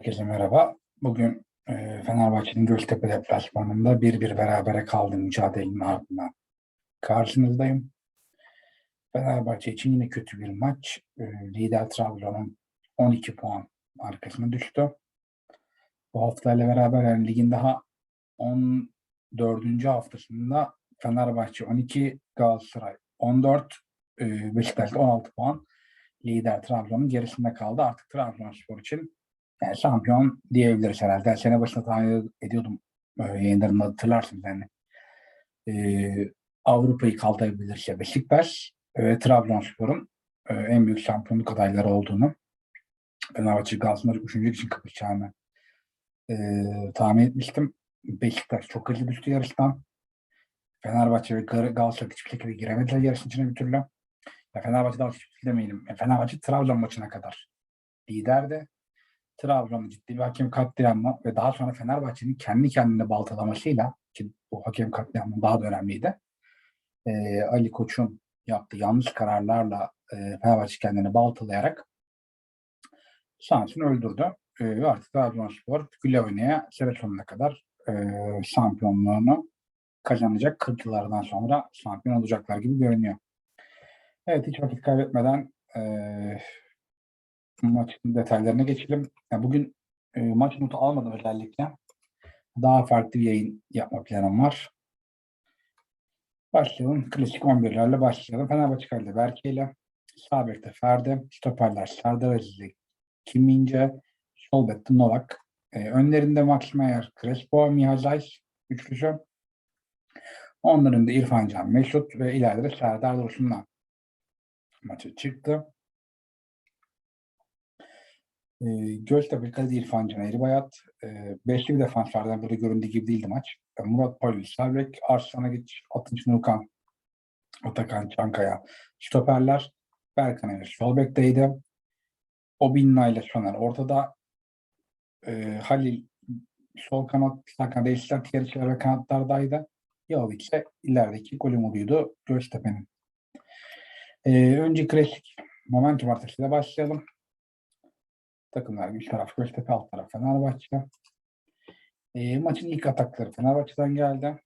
Herkese merhaba. Bugün e, Fenerbahçe'nin Göztepe deplasmanında 1-1 berabere kaldığı mücadelenin ardından karşınızdayım. Fenerbahçe için yine kötü bir maç. E, lider Trabzon'un 12 puan arkasına düştü. Bu haftayla beraber yani ligin daha 14. haftasında Fenerbahçe 12, Galatasaray 14, e, Beşiktaş 16 puan lider Trabzon'un gerisinde kaldı. Artık Trabzonspor için yani şampiyon diyebiliriz herhalde. Sene başında tahmin ediyordum yayınlarında hatırlarsınız yani. E, Avrupa'yı kaldırabilirse Beşiktaş ve Trabzonspor'un e, en büyük şampiyonluk adayları olduğunu Fenerbahçe Galatasaray üçüncü için kapışacağını e, tahmin etmiştim. Beşiktaş çok hızlı düştü yarıştan. Fenerbahçe ve Gal- Galatasaray hiçbir şekilde giremediler yarışın içine bir türlü. Ya Fenerbahçe daha hiçbir demeyelim. Ya Fenerbahçe Trabzon maçına kadar liderdi. Trabzon'da ciddi bir hakem katliamı ve daha sonra Fenerbahçe'nin kendi kendine baltalamasıyla ki bu hakem katliamı daha da önemliydi. Ee, Ali Koç'un yaptığı yanlış kararlarla e, Fenerbahçe kendini baltalayarak şansını öldürdü. E, artık Trabzonspor güle oynaya sene sonuna kadar e, şampiyonluğunu kazanacak. 40 yıllardan sonra şampiyon olacaklar gibi görünüyor. Evet hiç vakit kaybetmeden e, maçın detaylarına geçelim. Ya bugün e, maç notu almadım özellikle. Daha farklı bir yayın yapma planım var. Başlayalım. Klasik 11'lerle başlayalım. Fenerbahçe kalede Berke ile sağ Ferdi, stoperler Serdar Aziz'le Kim İnce, sol bekte Novak. E, önlerinde Max Crespo, Mihazay üçlüsü. Onların da İrfan Can, Mesut ve ileride de Serdar Dursun'la maça çıktı. E, Göztepe kalede İrfan Can Eğribayat. E, beşli bir defanslardan burada göründüğü gibi değildi maç. E, Murat Pauli, Selvek, Arslan Agiç, Atınç Nurkan, Atakan Çankaya, stoperler. Berkan Emir sol bekteydi. Obinna ile Soner ortada. E, Halil sol kanat, sağ kanat değiştiren diğer ve kanatlardaydı. Yahovic ise ilerideki gol umuduydu Göztepe'nin. E, önce klasik momentum artışıyla başlayalım. Takımlar üç taraf Göztepe, alt taraf Fenerbahçe. E, maçın ilk atakları Fenerbahçe'den geldi.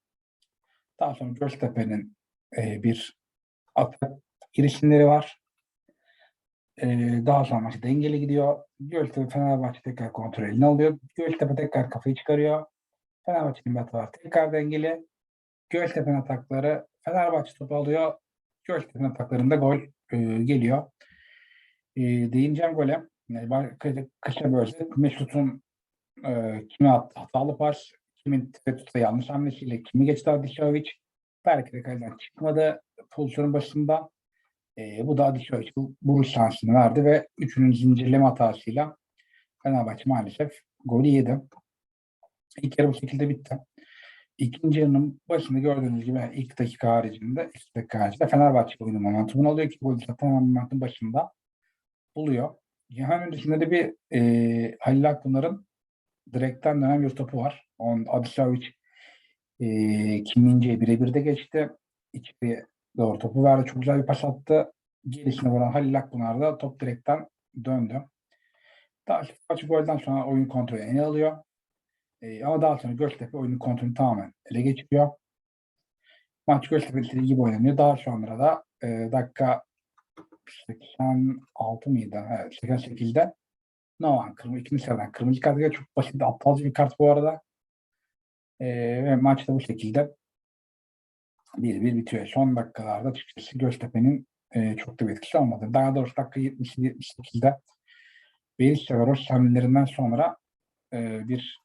Daha sonra Göztepe'nin e, bir atak girişimleri var. E, daha sonra maç dengeli gidiyor. Göztepe Fenerbahçe tekrar kontrolünü alıyor. Göztepe tekrar kafayı çıkarıyor. Fenerbahçe'nin bir hata var. Tekrar dengeli. Göztepe'nin atakları Fenerbahçe topu alıyor. Göztepe'nin ataklarında gol e, geliyor. E, değineceğim gole. Yani kısa- böyle Mesut'un e, kime hatalı pas, kimin tereddütle yanlış hamlesiyle kimi geçti Adişovic. Belki de kaleden çıkmadı pozisyonun başında. E, bu da Adişovic bu vuruş şansını verdi ve üçünün zincirleme hatasıyla Fenerbahçe maalesef golü yedi. İlk yarı bu şekilde bitti. İkinci yarının başında gördüğünüz gibi ilk dakika haricinde, ilk dakika haricinde Fenerbahçe oyunun momentumunu alıyor ki golü zaten momentum başında buluyor. Hemen öncesinde de bir e, Halil Akpınar'ın direkten dönen bir topu var. On Adisavic e, Kim Mince'ye birebir de geçti. İçeri doğru topu verdi. Çok güzel bir pas attı. Gerisine vuran Halil Akpınar da top direkten döndü. Daha açık golden sonra oyun kontrolü ele alıyor. E, ama daha sonra Göztepe oyunun kontrolünü tamamen ele geçiriyor. Maç Göztepe istediği gibi oynanıyor. Daha sonra da e, dakika 86 mıydı? Evet, 88'de Novan kırmızı ikinci sıradan kırmızı kart geliyor. Çok basit aptalca bir kart bu arada. Ee, ve maç da bu şekilde 1-1 bitiyor. Son dakikalarda açıkçası Göztepe'nin e, çok da bir etkisi olmadı. Daha doğrusu dakika 77-78'de Berisha ve Roş hamlelerinden sonra e, bir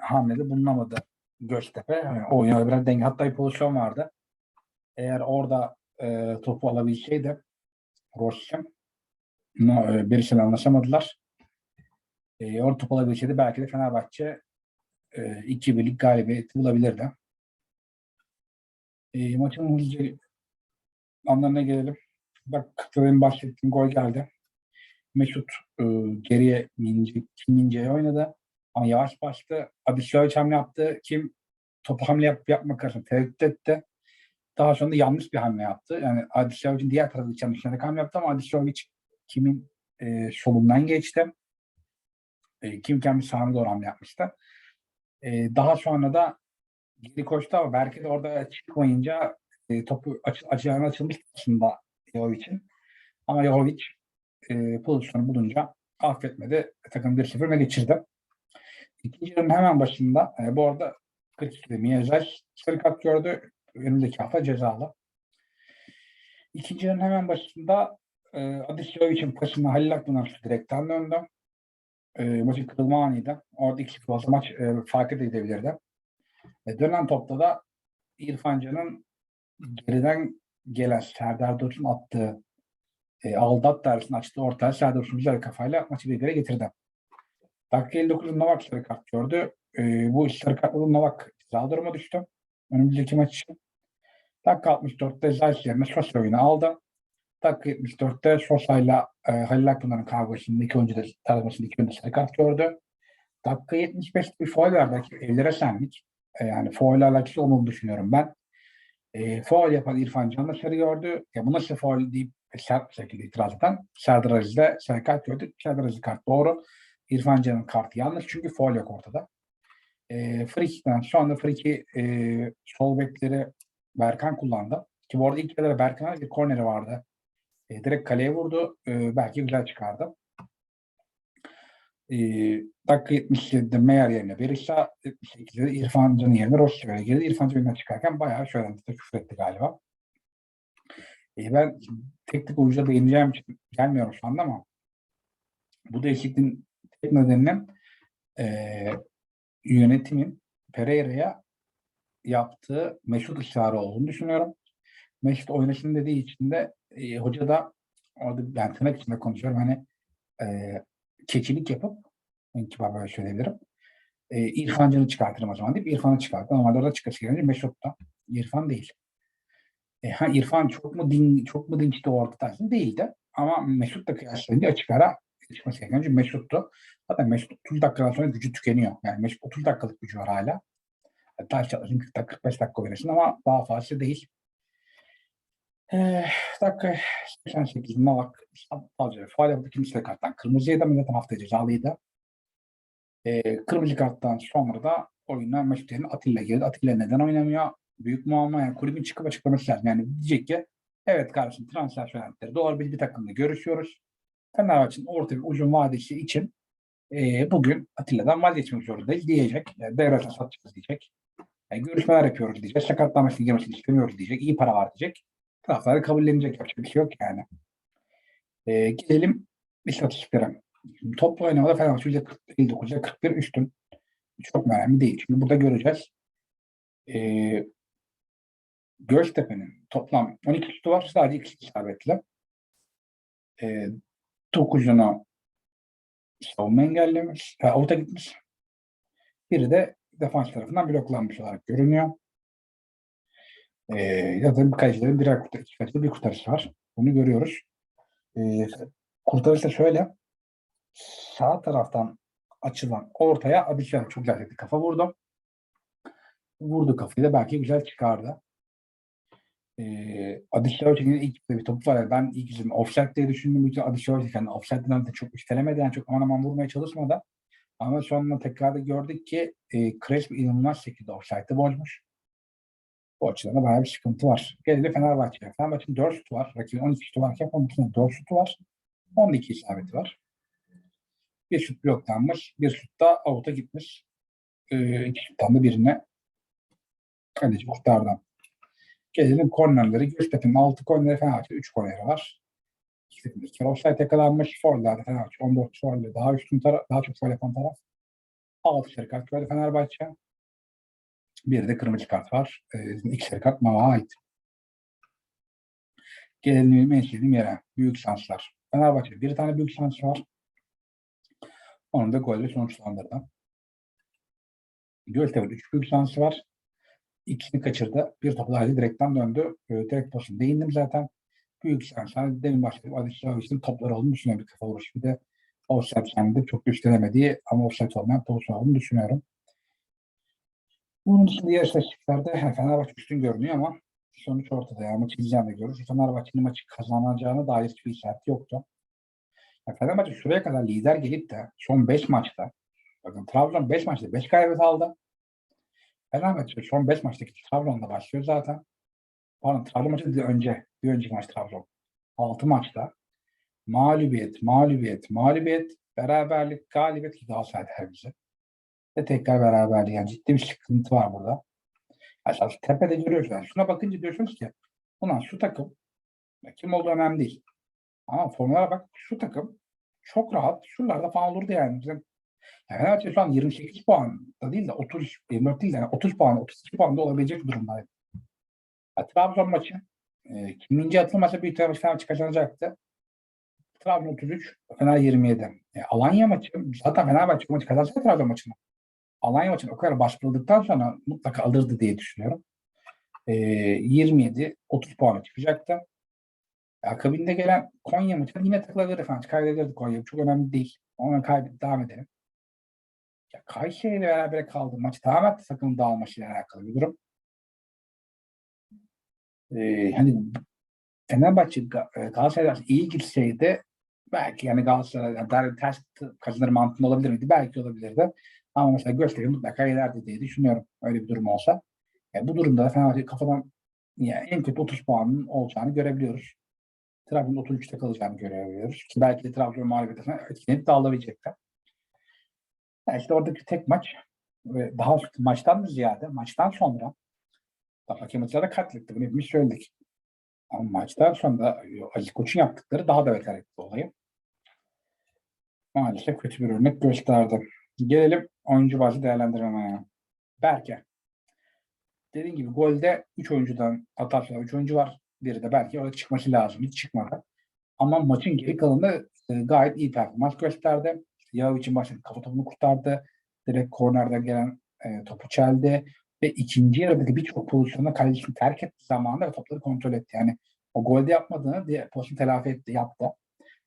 hamlede bulunamadı Göztepe. Yani oyuna biraz denge. Hatta bir pozisyon vardı. Eğer orada e, topu alabilseydi Roş'cum no, e, Berisha'yla anlaşamadılar. E, orada top alabilseydi belki de Fenerbahçe e, 2-1'lik galibiyeti bulabilirdi. E, maçın hızlıca anlarına gelelim. Bak benim bahsettiğim gol geldi. Mesut e, geriye Mince, Kim oynadı. Ama yavaş bastı. Adisyovic hamle yaptı. Kim topu hamle yap, yapmak karşısında tereddüt etti. Daha sonra yanlış bir hamle yaptı. Yani Adislovic'in diğer tarafı için yanlış hamle yaptı ama Adislovic kimin e, solundan geçti. E, Kim kendi sahne doğru hamle yapmıştı. E, daha sonra da geri koştu ama belki de orada çıkmayınca e, topu aç, açılan açılmış aslında Jović'in. Ama Jović e, pozisyonu bulunca affetmedi. Takım 1-0 öne geçirdi. İkinci yarının hemen başında e, bu arada 42'de Miyazaj sarı kart gördü. Önümüzdeki hafta cezalı. İkinci hemen başında e, Adis Jovic'in pasını Halil Akpınar direkten döndü. E, maçın kırılma anıydı. Orada 2-0 olsa maç e, fark edebilirdi. E, dönen topta da İrfan Can'ın geriden gelen Serdar Dursun attığı e, aldat dersini açtı ortaya. Serdar Dursun güzel kafayla maçı bir yere getirdi. Dakika 59'da Novak sarı kart gördü. E, bu sarı kartlı Novak ceza duruma düştü. Önümüzdeki maç için. Dakika 64'te Zayt yerine Sosa oyunu aldı. Dakika 74'te Sosa'yla e, Halil Akpınar'ın kavgasında iki oyuncu da tartışmasında iki oyuncu sarı kart gördü. Dakika 75'te bir faul verdi. Evlere senlik. E, yani faul alakası olduğunu düşünüyorum ben. E, faul yapan İrfan Can da sarı gördü. Ya bu nasıl faul deyip sert bir şekilde itiraz eden Serdar Aziz de sarı kart gördü. Serdar Aziz kart doğru. İrfan Can'ın kartı yanlış çünkü faul yok ortada. E, Frikik'ten şu anda Friki e, sol bekleri Berkan kullandı. Ki bu arada ilk yarıda Berkan'a bir korneri vardı. E, direkt kaleye vurdu. E, belki güzel çıkardı. E, dakika 77'de Meyer yerine Berisha, 78'de İrfan Can'ın yerine Rossi'ye girdi. İrfan Can'ın çıkarken bayağı şöyle de küfür etti galiba. E, ben teknik oyuncuda değineceğim için gelmiyorum şu anda ama bu değişikliğin tek nedeninin e, yönetimin Pereira'ya yaptığı meşhur ısrarı olduğunu düşünüyorum. Mesut oynasın dediği için de e, hoca da orada ben tırnak içinde konuşuyorum hani e, keçilik yapıp en kibar böyle söyleyebilirim. E, İrfan Can'ı çıkartırım o zaman deyip İrfan'ı çıkarttı. Normalde orada çıkası gelince Mesut da. İrfan değil. E, ha, İrfan çok mu din, çok mu dinçti o orta tarzı değildi. Ama Mesut da kıyaslayınca açık ara çıkması gerekiyor. Çünkü Mesut'tu. Zaten Mesut 30 dakikadan sonra gücü tükeniyor. Yani Mesut 30 dakikalık gücü var hala. Hatta çalışın 40 dakika, 45 dakika oynasın ama daha fazla değil. Ee, dakika 88 Novak fazla faal yaptı ikinci karttan. Kırmızıydı ama zaten hafta cezalıydı. Ee, kırmızı karttan sonra da oyuna yerine Atilla girdi. Atilla neden oynamıyor? Büyük muamma yani kulübün çıkıp açıklaması lazım. Yani diyecek ki evet kardeşim transfer söylentileri doğru biz bir takımla görüşüyoruz. Fenerbahçe'nin orta ve uzun vadesi için e, bugün Atilla'dan vazgeçmek zorundayız diyecek. Yani devre satacağız diyecek. Yani görüşmeler yapıyoruz diyecek. Sakatlanmasını girmesini istemiyoruz diyecek. İyi para var diyecek. Taraftarı kabullenecek. Yapacak bir şey yok yani. E, gelelim istatistiklere. Toplu oynamada Fenerbahçe %59'a 41 üstün. Çok önemli değil. Şimdi burada göreceğiz. E, Göztepe'nin toplam 12 şutu var. Sadece 2 isabetli. E, 9'una savunma engellemiş. Avuta gitmiş. Biri de defans tarafından bloklanmış olarak görünüyor. E, ya da kalecilerin birer kurtarış, iki bir kurtarış var. Bunu görüyoruz. E, kurtarış da şöyle. Sağ taraftan açılan ortaya Abişer çok güzel etti. Kafa vurdu. Vurdu kafayı da belki güzel çıkardı. E, Adişler ilk bir topu var. Yani ben ilk izledim. Offside diye düşündüm. Bütün Adişler yani offside'den de çok üstelemedi. Yani çok aman aman vurmaya çalışmadı. Ama sonra tekrar da gördük ki e, Crespo inanılmaz şekilde offside'ı bozmuş. Bu açıdan da bayağı bir sıkıntı var. Gelelim Fenerbahçe'ye. Fenerbahçe'nin 4 şutu var. Rakibin 12 şutu varken onun dışında 4 şutu var. 12 isabeti var. Bir şut bloklanmış. Bir şut da avuta gitmiş. E, iki şuttan da birine kaleci kurtardı. Gelelim kornerleri. Göztepe'nin 6 korneri Fenerbahçe 3 korneri var. İkisi bir kere offside yakalanmış. Fenerbahçe 14 foul'le daha üstün taraf, daha çok foul yapan taraf. 6 sarı kart gördü Fenerbahçe. Bir de kırmızı kart var. Ee, iki sarı kart Mava ait. Gelelim en sevdiğim yere. Büyük şanslar. Fenerbahçe bir tane büyük şansı var. Onu da golle sonuçlandırdı. Göztepe'nin 3 büyük şansı var. İkisini kaçırdı. Bir topu daha direkten döndü. E, direkt pozisyonu değindim zaten. Büyük şans. Yani demin başladım. Adil Şahis'in topları olduğunu düşünüyorum bir kafa vuruş. Bir de offside kendi çok üstlenemediği ama offside olmayan pozisyon olduğunu düşünüyorum. Bunun dışında diğer istatistiklerde Fenerbahçe üstün görünüyor ama sonuç ortada. Yani maçı izleyen de görür. Fenerbahçe'nin maçı kazanacağına dair hiçbir işareti yoktu. Ya Fenerbahçe şuraya kadar lider gelip de son 5 maçta bakın Trabzon 5 maçta 5 galibiyet aldı. Fenerbahçe son 5 maçtaki Trabzon'da başlıyor zaten. Pardon Trabzon maçı bir önce. Bir önceki maç Trabzon. 6 maçta mağlubiyet, mağlubiyet, mağlubiyet, beraberlik, galibiyet ki Galatasaray derbisi. Ve tekrar beraberlik. Yani ciddi bir sıkıntı var burada. Aşağı tepede görüyorsunuz. Yani şuna bakınca diyorsunuz ki ulan şu takım kim olduğu önemli değil. Ama formlara bak şu takım çok rahat şuralarda falan olurdu yani. Bizim yani Fenerbahçe şu an 28 puan da değil de 30, 24 değil de yani 30 puan, 32 puan da olabilecek bir durumdaydı. Ya, Trabzon maçı e, kiminci atılmasa büyük ihtimalle Fenerbahçe kazanacaktı. Trabzon 33, Fener 27. E, Alanya maçı zaten Fenerbahçe maçı kazansa Trabzon maçını. Alanya maçını o kadar bastırıldıktan sonra mutlaka alırdı diye düşünüyorum. E, 27, 30 puana çıkacaktı. Akabinde gelen Konya maçı yine takılabilir efendim. Kaybedebilirdi Konya. Çok önemli değil. Ona kaybedip devam edelim. Ya Kayseri ile beraber kaldı. Maç tamamen takımın dağılmasıyla alakalı bir durum. Ee, hani Fenerbahçe e, Galatasaray iyi gitseydi belki yani Galatasaray yani derbi ters kazanır mantığında olabilir miydi? Belki olabilirdi. Ama mesela Göztepe mutlaka yenerdi diye düşünüyorum. Öyle bir durum olsa. Yani bu durumda Fenerbahçe kafadan yani en kötü 30 puanın olacağını görebiliyoruz. Trabzon'un 33'te kalacağını görebiliyoruz. Ki belki de Trabzon mağlubiyetinden etkilenip dağılabilecekler. Yani işte oradaki tek maç ve daha maçtan da ziyade maçtan sonra hakem da katletti. Bunu hepimiz söyledik. Ama maçtan sonra Ali Koç'un yaptıkları daha da beter etti olayı. Maalesef kötü bir örnek gösterdi. Gelelim oyuncu bazı değerlendirmeye. Berke. Dediğim gibi golde 3 oyuncudan atarsa 3 oyuncu var. Biri de belki orada çıkması lazım. Hiç çıkmadı. Ama maçın geri kalanında e, gayet iyi performans gösterdi. Yav için başladı. Kafa topunu kurtardı. Direkt kornerden gelen e, topu çeldi. Ve ikinci yarıdaki birçok pozisyonda kalecisini terk etti zamanında ve topları kontrol etti. Yani o golde yapmadığını diye pozisyonu telafi etti, yaptı.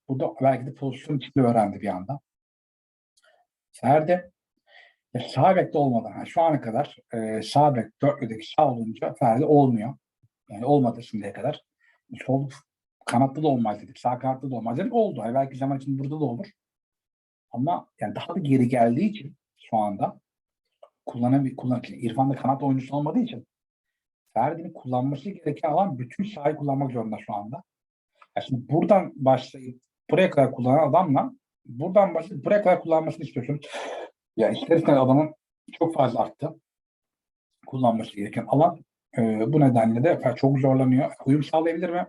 Bu da belki de pozisyon içinde öğrendi bir anda. Ferdi e, sağ bekte olmadan, yani şu ana kadar e, sağ bek dörtlüdeki sağ olunca Ferdi olmuyor. Yani olmadı şimdiye kadar. Sol kanatta da olmaz dedik. Sağ kanatta da olmaz dedik. Oldu. Yani belki zaman için burada da olur. Ama yani daha da geri geldiği için şu anda kullanabil kullan İrfan da kanat oyuncusu olmadığı için Ferdi'nin kullanması gereken alan bütün sahayı kullanmak zorunda şu anda. Yani şimdi buradan başlayıp buraya kadar kullanan adamla buradan başlayıp buraya kadar kullanmasını istiyorsun. Ya ister istemez adamın çok fazla arttı. Kullanması gereken alan. Ee, bu nedenle de çok zorlanıyor. Uyum sağlayabilir mi?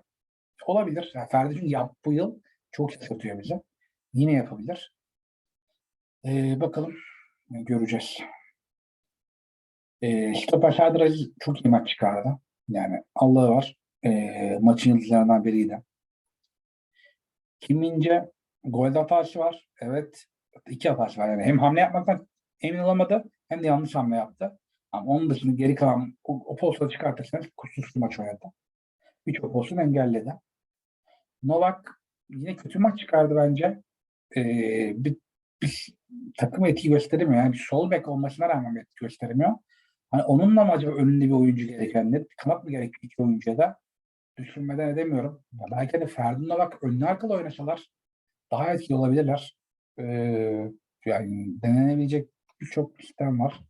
Olabilir. Yani Ferdi çünkü yap, bu yıl çok şaşırtıyor bizi. Yine yapabilir. Ee, bakalım göreceğiz. E, Serdar Aziz çok iyi maç çıkardı. Yani Allah'ı var. E, maçın yıldızlarından biriydi. Kim Mince golde hatası var. Evet. iki hatası var. Yani hem hamle yapmaktan emin olamadı hem de yanlış hamle yaptı. Ama onun dışında geri kalan o, o pozisyonu çıkartırsanız kusursuz maç oynadı. Birçok pozisyonu engelledi. Novak yine kötü maç çıkardı bence. Ee, bir, bir takım etki gösteremiyor. Yani sol bek olmasına rağmen etki gösteremiyor. Hani onunla mı acaba önünde bir oyuncu gereken ne? Kanat mı gerekiyor iki oyuncuya da? Düşünmeden edemiyorum. Ya belki de Ferdi Novak önlü arkalı oynasalar daha etkili olabilirler. Ee, yani denenebilecek birçok sistem var.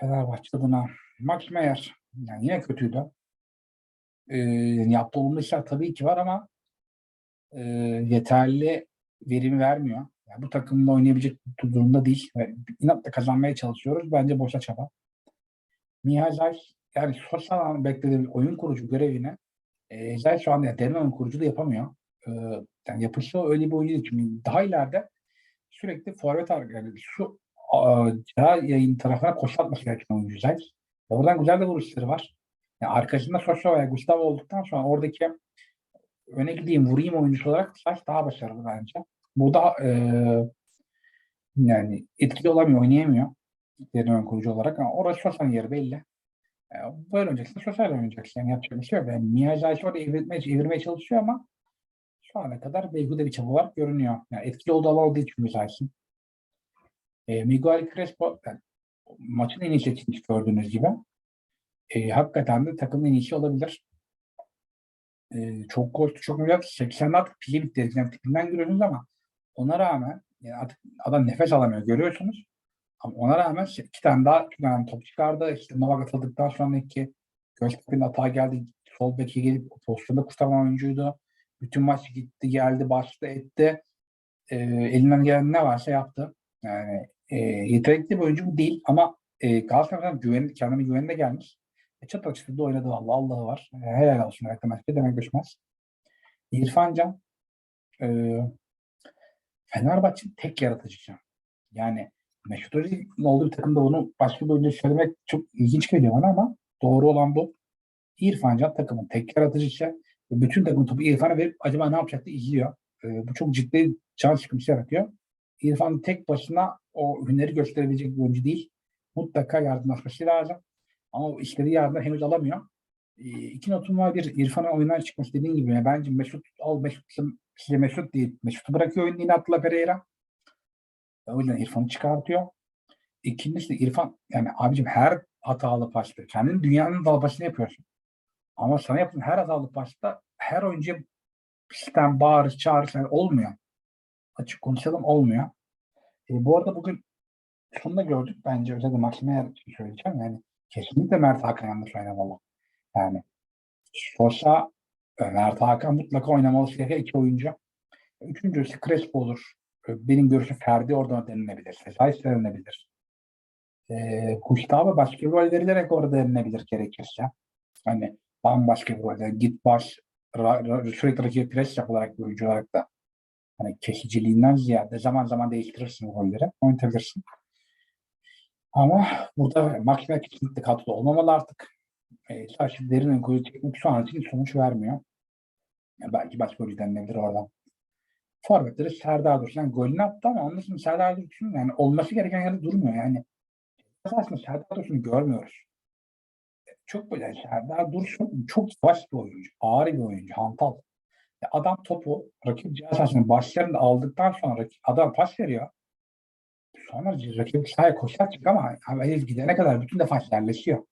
Fenerbahçe adına. Max Meyer yani yine kötüydü. Ee, yaptığı olumlu işler tabii ki var ama e, yeterli verimi vermiyor. Yani bu takımla oynayabilecek durumda değil. Ve inatla kazanmaya çalışıyoruz. Bence boşa çaba. Mihal Zay yani Sosa'dan beklediği oyun kurucu görevini e, Zay şu anda yani derin oyun kurucu da yapamıyor. E, yani yapısı öyle bir oyuncu değil. Çünkü daha ileride sürekli forvet yani şu daha yayın tarafına koşatması gereken oyuncu Zay. Oradan güzel de vuruşları var. Yani arkasında Sosa ve Gustavo olduktan sonra oradaki öne gideyim vurayım oyuncusu olarak Zay daha başarılı bence. Burada e, yani etkili olamıyor, oynayamıyor. Derin ön kurucu olarak ama orası Sosa'nın yeri belli. E, böyle oynayacaksın, Sosa'yla oynayacaksın. Yani yapacak bir şey yok. Yani Miyazaki orada evirmeye, evirmeye çalışıyor ama şu ana kadar Beyhude bir çaba var görünüyor. Yani etkili olduğu alan olduğu için Miyazaki. E, Miguel Crespo yani, maçın en iyi seçilmiş gördüğünüz gibi. E, hakikaten de takımın en iyisi olabilir. e, çok koştu, çok mücadele. 80 artık pili bitti. Yani tipinden görüyorsunuz ama ona rağmen yani artık adam nefes alamıyor görüyorsunuz. Ama ona rağmen iki tane daha iki top çıkardı. İşte Novak atıldıktan sonraki Göztepe'nin hata geldi. Sol beki gelip pozisyonda kurtaran oyuncuydu. Bütün maç gitti, geldi, bastı, etti. E, elinden gelen ne varsa yaptı. Yani e, yetenekli bir oyuncu değil ama e, Galatasaray'dan güven, kendine güvenine gelmiş. E, çatı açıkta da oynadı valla Allah'ı var. E, helal olsun demek demek düşmez. İrfan Can e, Fenerbahçe'nin tek yaratıcısı. Yani Mesut Özil'in olduğu takımda bunu başka bir oyuncu söylemek çok ilginç geliyor bana ama doğru olan bu. İrfan Can takımın tek yaratıcısı. Bütün takım topu İrfan'a verip acaba ne yapacaktı izliyor. E, bu çok ciddi can sıkıntısı yaratıyor. İrfan tek başına o hüneri gösterebilecek bir oyuncu değil. Mutlaka yardımlaşması lazım. Ama o istediği yardım henüz alamıyor. E, iki notum var. Bir İrfan'ın oyundan çıkması dediğin gibi. Bence Mesut al Mesut size Mesut değil. Mesut'u bırakıyor oyunu yine Atla Pereira. O yüzden İrfan'ı çıkartıyor. İkincisi İrfan yani abicim her hatalı pasta kendin dünyanın dalgasını yapıyorsun. Ama sana yapılan her hatalı pasta her oyuncuya sistem bağırış çağırış yani olmuyor. Açık konuşalım olmuyor. E, bu arada bugün sonunda gördük bence özellikle Maksimeyer söyleyeceğim. Yani kesinlikle Mert Hakan yanlış oynamalı. Yani Sosa, e, Mert Hakan mutlaka oynamalı gereken iki oyuncu. Üçüncüsü Crespo olur. E, Benim görüşüm Ferdi oradan denilebilir. Sezai denilebilir. E, Gustavo başka bir rol verilerek orada denilebilir gerekirse. Hani bambaşka bir rol. Git baş ra, ra, sürekli rakibi pres yapılarak bir oyuncu olarak da hani kesiciliğinden ziyade zaman zaman değiştirirsin rolleri. Oynatabilirsin. Ama burada Maximer kesinlikle kadroda olmamalı artık. E, derin golü çekmek şu an için sonuç vermiyor. Yani belki başka golü denilebilir oradan. Forvetleri Serdar Dursun. Yani golünü attı ama onun dışında Serdar Dursun yani olması gereken yerde durmuyor. Yani aslında Serdar Dursun'u görmüyoruz. Çok böyle Serdar Dursun çok yavaş bir oyuncu. Ağır bir oyuncu. Hantal. Ya adam topu rakip cihazasının başlarında aldıktan sonra rakip, adam pas veriyor. Sonra rakip sahaya koşacak ama herif gidene kadar bütün defans yerleşiyor.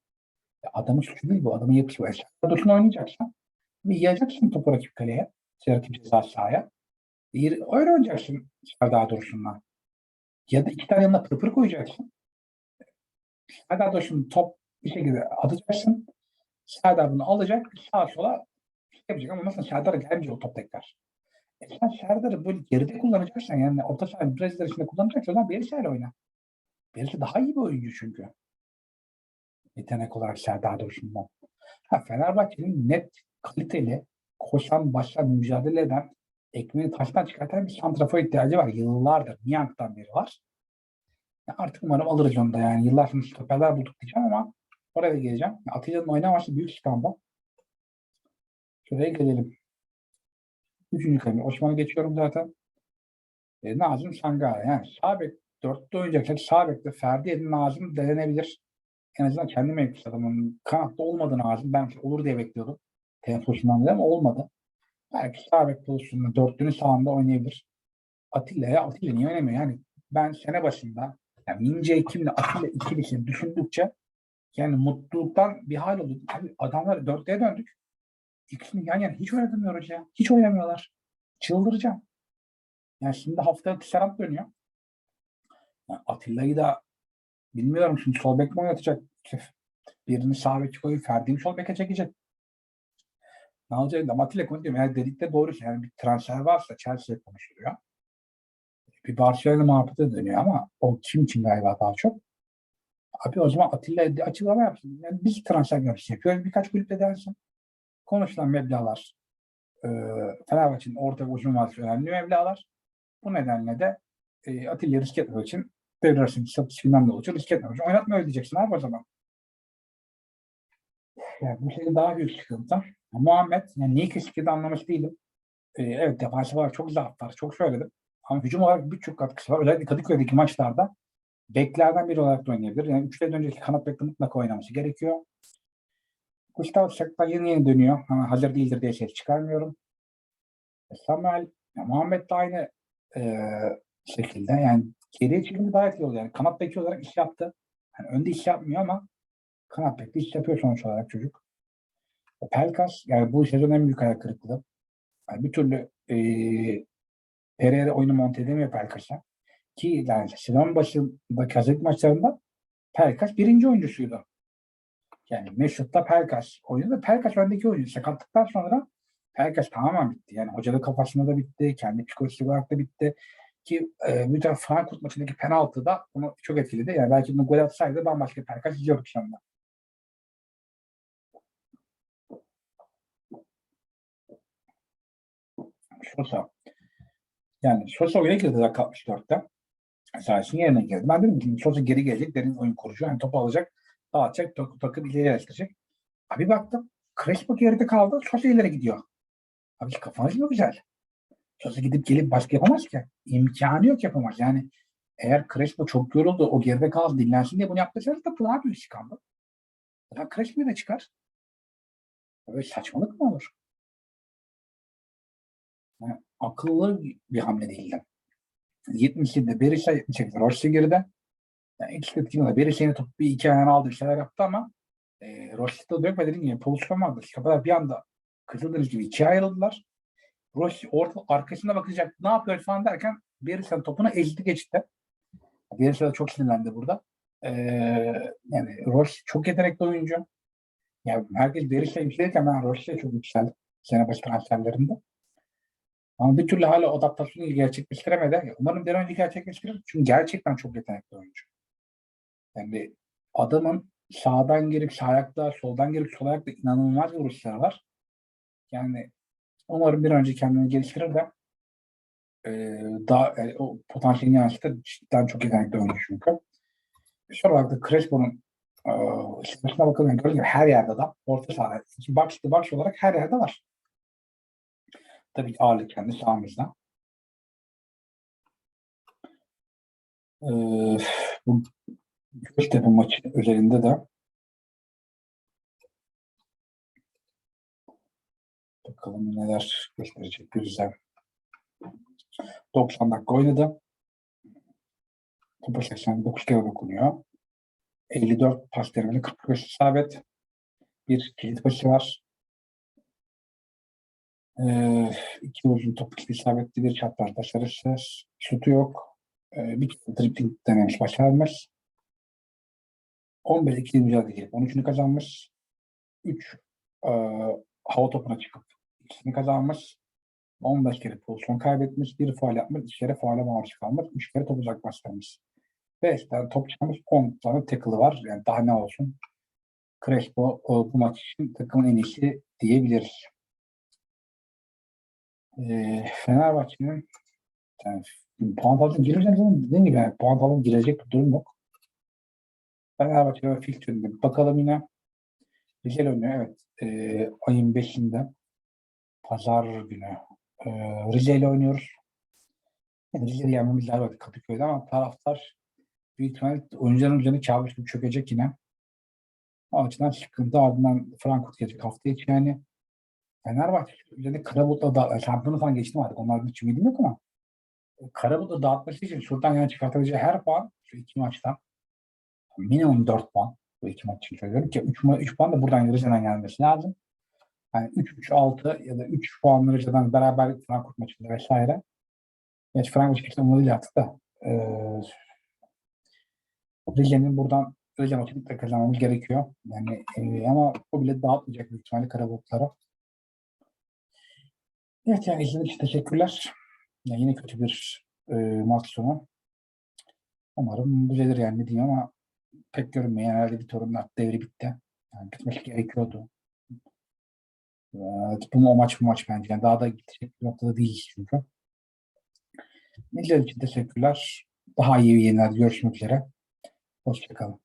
Ya adamın suçu değil bu. Adamın yapısı bu. Serdar Dursun oynayacaksan ve yiyeceksin topu rakip kaleye. Rakip ceza sahaya. Öyle oynayacaksın Serdar Dursun'la. Ya da iki tane yanına pırpır koyacaksın. Serdar Dursun top bir şekilde atacaksın. Serdar bunu alacak. Sağa sola yapacak ama mesela Serdar'a gelmeyecek o top tekrar. E sen Serdar'ı böyle geride kullanacaksan yani orta saha Brezilya içinde kullanacaksan Berisha ile oyna. Berisha daha iyi bir oyuncu çünkü. Yetenek olarak Serdar Dursun'dan. Ha, Fenerbahçe'nin net kaliteli koşan, başlayan, mücadele eden ekmeğini taştan çıkartan bir santrafor ihtiyacı var. Yıllardır. Niyank'tan beri var. Ya artık umarım alırız onu da yani. Yıllar sonra stoperler bulduk diyeceğim ama oraya geleceğim. Atilla'nın oynaması büyük skandal. Şuraya gelelim. Üçüncü kalemi. Osman'ı geçiyorum zaten. E, Nazım Sangare. Yani sağ bek, dörtte oynayacaksak sağ Ferdi Edin Nazım denenebilir. En azından kendi mevkisi adamın kanatta olmadı Nazım. Ben olur diye bekliyordum. Temposundan ama olmadı. Belki sağ bek pozisyonunda dörtlünün sağında oynayabilir. Atilla'ya Atilla niye oynamıyor? Yani ben sene başında yani Mince kimle Atilla ikilisini düşündükçe yani mutluluktan bir hal oldu. Abi adamlar dörtlüğe döndük. İkisini yan yana hiç oynatmıyoruz ya. Hiç oynamıyorlar. Çıldıracağım. Yani şimdi haftaya Tisserant dönüyor. Yani Atilla'yı da bilmiyorum şimdi sol bek mi oynatacak? Birini sağ bek koyup Ferdi'yi sol beke çekecek. Ne olacak? Ama Atilla konuşuyorum. Yani dedikleri doğru. Yani bir transfer varsa Chelsea konuşuluyor. Bir Barcelona muhabbeti dönüyor ama o kim için galiba daha çok. Abi o zaman Atilla açıklama yapsın. Yani biz transfer görüşü yapıyoruz. Birkaç kulüple dersin. Konuşulan meblağlar e, Fenerbahçe'nin orta uzun vadesi önemli meblağlar. Bu nedenle de e, Atilla risk etmek için devre arası satış bilmem ne olacak. Risk etmek için oynatma ödeyeceksin abi o zaman. Yani bu şey daha büyük sıkıntı. Muhammed, yani niye kesinlikle anlamış değilim. Ee, evet defansif olarak çok zaaf var, çok söyledim. Ama hücum olarak birçok katkısı var. Özellikle Kadıköy'deki maçlarda beklerden biri olarak da oynayabilir. Yani üçten önceki kanat bekle mutlaka oynaması gerekiyor. Gustavo Çak'tan yeni yeni dönüyor. Ama hazır değildir diye ses çıkarmıyorum. E, Samuel, yani Muhammed de aynı e, şekilde. Yani geriye çekildi daha etkili oluyor. Yani kanat beki olarak iş yaptı. Yani önde iş yapmıyor ama kanat bekli iş yapıyor sonuç olarak çocuk. Pelkas yani bu sezon en büyük hayal kırıklığı. Yani bir türlü e, Pereira oyunu monte edemiyor Pelkas'a. Ki yani sezon başındaki hazırlık maçlarında Pelkas birinci oyuncusuydu. Yani Mesut'la Pelkas oyunu da Pelkas öndeki oyuncu. Sakatlıktan sonra Pelkas tamamen bitti. Yani hocanın kafasında da bitti. Kendi psikolojisi olarak da bitti. Ki e, de Frankfurt maçındaki penaltı da bunu çok etkiledi. Yani belki bunu gol atsaydı bambaşka bir Pelkas izliyorduk şu anda. Sosa. Yani Sosa oyuna girdi dakika 64'te. Sayesinde yerine girdi. Ben dedim ki Sosa geri gelecek, derin oyun kurucu. Yani topu alacak, dağıtacak, takı, takım ileri yerleştirecek. Abi baktım, Crespo geride kaldı, Sosa ileri gidiyor. Abi kafanız mı güzel? Sosa gidip gelip başka yapamaz ki. İmkanı yok yapamaz. Yani eğer Crespo çok yoruldu, o geride kaldı, dinlensin diye bunu yaptıysanız da daha büyük çıkardı. Ya Crespo'yu da çıkar. Böyle saçmalık mı olur? Yani akıllı bir hamle değildi. 77'de Berisha 78'de Roche geride. Yani ilk tepkimde Berisha'nın topu bir iki ayağına aldı şeyler yaptı ama e, Roche'de dökme dediğim gibi pozisyon vardı. Kapılar bir anda Kızıldeniz gibi ikiye ayrıldılar. Roche orta arkasına bakacak ne yapıyor falan derken Berisha'nın topunu ezdi geçti. Da çok sinirlendi burada. Ee, yani Roche çok yetenekli oyuncu. Yani herkes Berisha'yı yükselirken ben Roche'ye çok yükseldim. Sene başı transferlerinde. Ama bir türlü hala adaptasyonu gerçekleştiremedi. Umarım bir önce gerçekleştirir. Çünkü gerçekten çok yetenekli oyuncu. Yani adamın sağdan girip sağ ayakla, soldan girip sol ayakla inanılmaz vuruşları var. Yani umarım bir önce kendini geliştirir de e, daha yani o potansiyelini yansıtır. Cidden çok yetenekli oyuncu çünkü. Son olarak da Crespo'nun e, sınıfına bakılırken gördüğünüz her yerde de orta sahada. Box to box olarak her yerde var. Tabii ağırlık kendi sahamızda. Ee, bu Göztepe maçı üzerinde de bakalım neler gösterecek güzel. 90 dakika oynadı. Topa 89 kere dokunuyor. 54 pas denemeli 45 isabet. Bir kilit başı var. Ee, iki uzun top iki isabetli bir çapraz başarısız. Şutu yok. Ee, bir kere dribbling denemiş başarmış. 15 ikili mücadele edip 13'ünü kazanmış. 3 e, hava topuna çıkıp ikisini kazanmış. 15 kere pozisyon kaybetmiş. Bir faal yapmış. 2 kere faale maruz kalmış. 3 kere top uzaklaştırmış. 5 tane top çıkarmış. 10 tane tackle'ı var. Yani daha ne olsun. Crespo e, bu maç için takımın en iyisi diyebiliriz. E, Fenerbahçe'nin yani, puan tablosuna gireceğim zaman dediğim gibi yani, puan tablosuna girecek bir durum yok. Fenerbahçe ve bakalım yine. Güzel oynuyor evet. E, ayın 5'inde pazar günü e, Rize ile oynuyoruz. Yani Rize'yi yenmemiz lazım Kadıköy'de ama taraftar büyük ihtimalle oyuncuların üzerine kabus gibi çökecek yine. O açıdan sıkıntı ardından Frankfurt gelecek hafta içi yani. Fenerbahçe üzerinde Karabut'la da şampiyonu falan geçtim artık. Onlardan hiç ümidim yok ama Karabut'la dağıtması için şuradan yani çıkartabileceği her puan şu iki maçtan minimum 4 puan bu iki maç için söylüyorum ki 3, 3 puan da buradan Rize'den gelmesi lazım. Yani 3-3-6 ya da 3 puanlı Rize'den beraber Frankfurt maçında vesaire. Geç Frankfurt maçında onu yaptı da e, Rize'nin buradan Rize maçını da kazanmamız gerekiyor. Yani e, ama o bile dağıtmayacak büyük ihtimalle Karabutlara. Evet yani izlediğiniz için teşekkürler. Yani yine kötü bir e, maç sonu. Umarım düzelir yani ne diyeyim ama pek görünmüyor. Herhalde bir torunun devri bitti. Yani bitmesi gerekiyordu. Evet, bu o maç bu maç bence. Yani daha da gidecek bir noktada değil çünkü. İzlediğiniz için teşekkürler. Daha iyi yayınlar görüşmek üzere. Hoşçakalın.